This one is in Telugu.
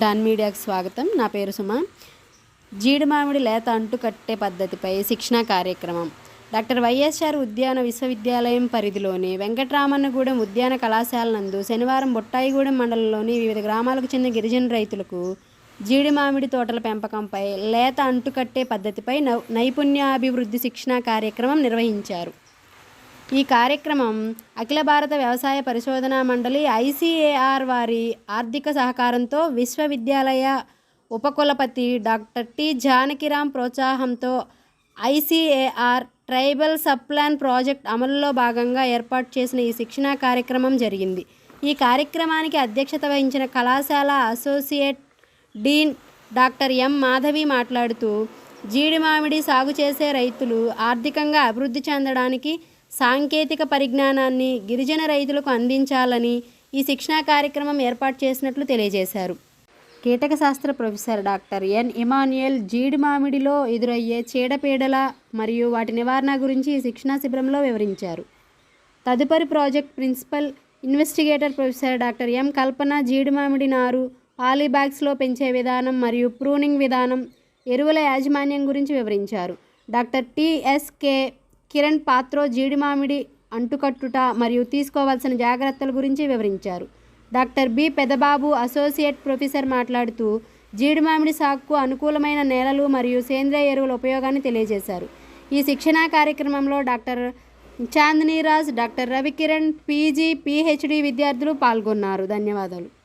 డాన్ మీడియాకు స్వాగతం. నా పేరు సుమ. జీడి మామిడి లేత అంటుకట్టే పద్ధతిపై శిక్షణా కార్యక్రమం. డాక్టర్ వైఎస్ఆర్ ఉద్యాన విశ్వవిద్యాలయం పరిధిలోని వెంకటరామన్నగూడెం ఉద్యాన కళాశాల నందు శనివారం బొట్టాయిగూడెం మండలంలోని వివిధ గ్రామాలకు చెందిన గిరిజన రైతులకు జీడి మామిడి తోటల పెంపకంపై లేత అంటుకట్టే పద్ధతిపై నైపుణ్యాభివృద్ధి శిక్షణా కార్యక్రమం నిర్వహించారు. ఈ కార్యక్రమం అఖిల భారత వ్యవసాయ పరిశోధనా మండలి ఐసీఏఆర్ వారి ఆర్థిక సహకారంతో విశ్వవిద్యాలయ ఉపకులపతి డాక్టర్ టి జానకిరామ్ ప్రోత్సాహంతో ఐసీఏఆర్ ట్రైబల్ సబ్ప్లాన్ ప్రాజెక్ట్ అమలులో భాగంగా ఏర్పాటు చేసిన ఈ శిక్షణా కార్యక్రమం జరిగింది. ఈ కార్యక్రమానికి అధ్యక్షత వహించిన కళాశాల associate dean doctor M Madhavi మాట్లాడుతూ జీడి మామిడి సాగు చేసే రైతులు ఆర్థికంగా అభివృద్ధి చెందడానికి సాంకేతిక పరిజ్ఞానాన్ని గిరిజన రైతులకు అందించాలని ఈ శిక్షణా కార్యక్రమం ఏర్పాటు చేసినట్లు తెలియజేశారు. కీటక శాస్త్ర ప్రొఫెసర్ డాక్టర్ ఎన్ ఇమాన్యుయల్ జీడి మామిడిలో ఎదురయ్యే చీడపీడల మరియు వాటి నివారణ గురించి ఈ శిక్షణా శిబిరంలో వివరించారు. తదుపరి project principal investigator professor doctor M Kalpana జీడి మామిడి నారు పాలీబ్యాగ్స్లో పెంచే విధానం మరియు ప్రూనింగ్ విధానం ఎరువుల యాజమాన్యం గురించి వివరించారు. డాక్టర్ టిఎస్కే కిరణ్ పాత్రో జీడి మామిడి అంటుకట్టుట మరియు తీసుకోవాల్సిన జాగ్రత్తల గురించి వివరించారు. Doctor B. Pedababu associate professor మాట్లాడుతూ జీడి మామిడి సాగుకు అనుకూలమైన నేలలు మరియు సేంద్రియ ఎరువుల ఉపయోగాన్ని తెలియజేశారు. ఈ శిక్షణా కార్యక్రమంలో doctor Chandiniraj doctor Ravikiran PG PhD విద్యార్థులు పాల్గొన్నారు. ధన్యవాదాలు.